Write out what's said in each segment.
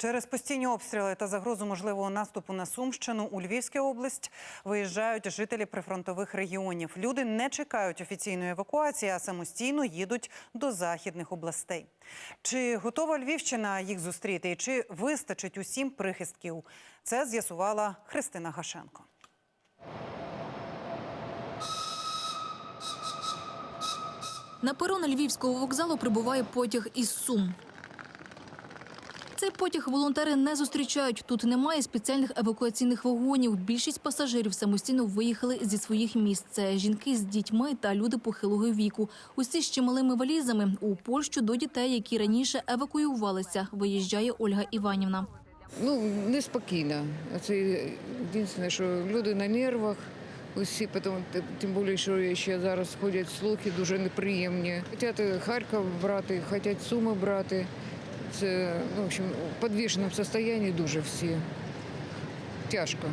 Через постійні обстріли та загрозу можливого наступу на Сумщину у Львівську область виїжджають жителі прифронтових регіонів. Люди не чекають офіційної евакуації, а самостійно їдуть до західних областей. Чи готова Львівщина їх зустріти? І чи вистачить усім прихистків? Це з'ясувала Христина Гашенко. На перон Львівського вокзалу прибуває потяг із Сум. Цей потяг волонтери не зустрічають. Тут немає спеціальних евакуаційних вагонів. Більшість пасажирів самостійно виїхали зі своїх міст. Це жінки з дітьми та люди похилого віку. Усі з чималими валізами. У Польщу до дітей, які раніше евакуювалися, виїжджає Ольга Іванівна. Ну, неспокійно. Це єдине, що люди на нервах. Усі, потім, тим більше, що ще зараз ходять слухи дуже неприємні. Хочуть Харків брати, хочуть Суми брати. Це, ну, в общем, в підвішеному стані дуже всі. Тяжко.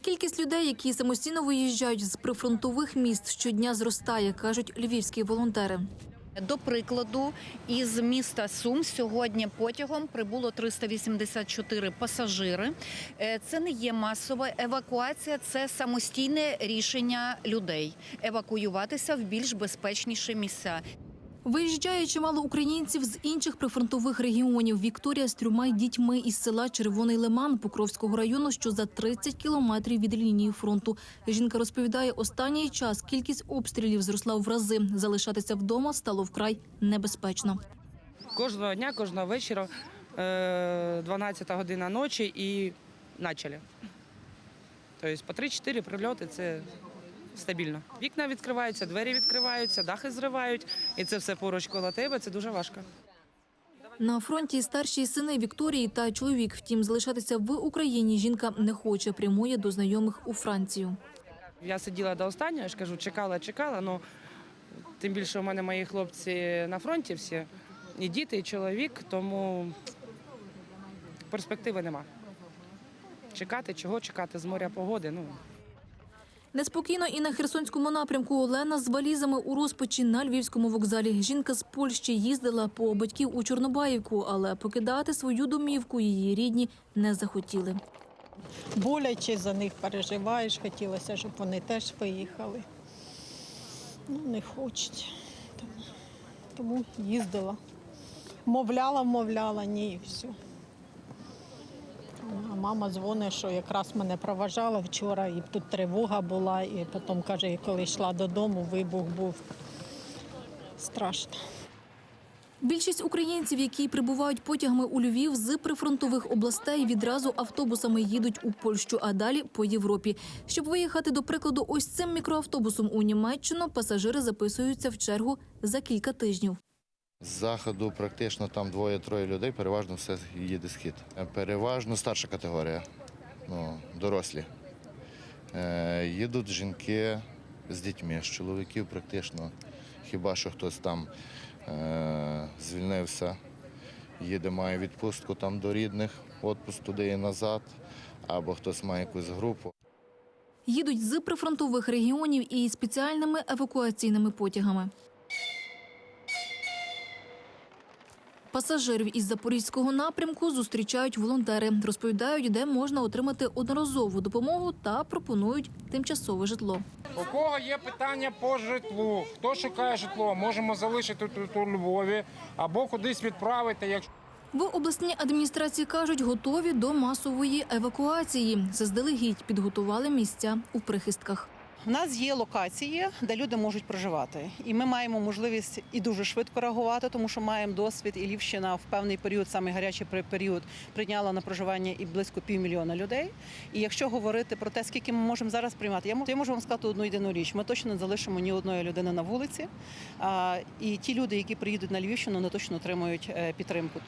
Кількість людей, які самостійно виїжджають з прифронтових міст, щодня зростає, кажуть львівські волонтери. До прикладу, із міста Сум сьогодні потягом прибуло 384 пасажири. Е, Це не є масова евакуація, це самостійне рішення людей евакуюватися в більш безпечніші місця. Виїжджає чимало українців з інших прифронтових регіонів. Вікторія з трьома дітьми із села Червоний Лиман Покровського району, що за 30 кілометрів від лінії фронту. Жінка розповідає, останній час кількість обстрілів зросла в рази. Залишатися вдома стало вкрай небезпечно. Кожного дня, кожного вечора, е, 12 година ночі і почали. Тобто по 3-4 прильоти це стабільно. Вікна відкриваються, двері відкриваються, дахи зривають, і це все поруч коло тебе. Це дуже важко. На фронті старші сини Вікторії та чоловік. Втім, залишатися в Україні жінка не хоче. Прямує до знайомих у Францію. Я сиділа до останнього, ж кажу, чекала, чекала. Ну тим більше у мене мої хлопці на фронті всі, і діти, і чоловік, тому перспективи нема. Чекати, чого чекати з моря погоди. Ну Неспокійно і на Херсонському напрямку Олена з валізами у розпачі на львівському вокзалі. Жінка з Польщі їздила по батьків у Чорнобаївку, але покидати свою домівку її рідні не захотіли. боляче за них переживаєш. Хотілося, щоб вони теж виїхали. Ну, не хочуть. Тому їздила. Мовляла, мовляла, ні, і все. Мама дзвонить, що якраз мене проважала вчора, і тут тривога була, і потім каже, коли йшла додому, вибух був. Страшно. Більшість українців, які прибувають потягами у Львів з прифронтових областей, відразу автобусами їдуть у Польщу, а далі по Європі. Щоб виїхати, до прикладу, ось цим мікроавтобусом у Німеччину, пасажири записуються в чергу за кілька тижнів. З заходу практично там двоє-троє людей, переважно все їде схід. Е, Переважно старша категорія, ну, дорослі. Е, їдуть жінки з дітьми, з чоловіків практично. Хіба що хтось там е, звільнився, їде, має відпустку там до рідних, відпуск туди і назад, або хтось має якусь групу. Їдуть з прифронтових регіонів і спеціальними евакуаційними потягами. Пасажирів із запорізького напрямку зустрічають волонтери. Розповідають, де можна отримати одноразову допомогу та пропонують тимчасове житло. У кого є питання по житлу? Хто шукає житло? Можемо залишити тут у Львові або кудись відправити. Якщо В обласній адміністрації кажуть, готові до масової евакуації. Заздалегідь підготували місця у прихистках. У нас є локації, де люди можуть проживати, і ми маємо можливість і дуже швидко реагувати, тому що маємо досвід. І Львівщина в певний період, саме гарячий період, прийняла на проживання і близько півмільйона людей. І якщо говорити про те, скільки ми можемо зараз приймати, я можу, вам сказати одну єдину річ: ми точно не залишимо ні одної людини на вулиці. І ті люди, які приїдуть на Львівщину, вони точно отримують е, підтримку.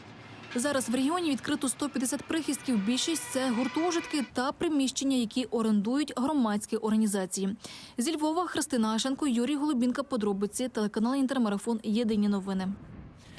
Зараз в регіоні відкрито 150 прихистків. Більшість це гуртожитки та приміщення, які орендують громадські організації. Зі Львова Христина Ашенко, Юрій Голубінка. Подробиці телеканал Інтермарафон. Єдині новини.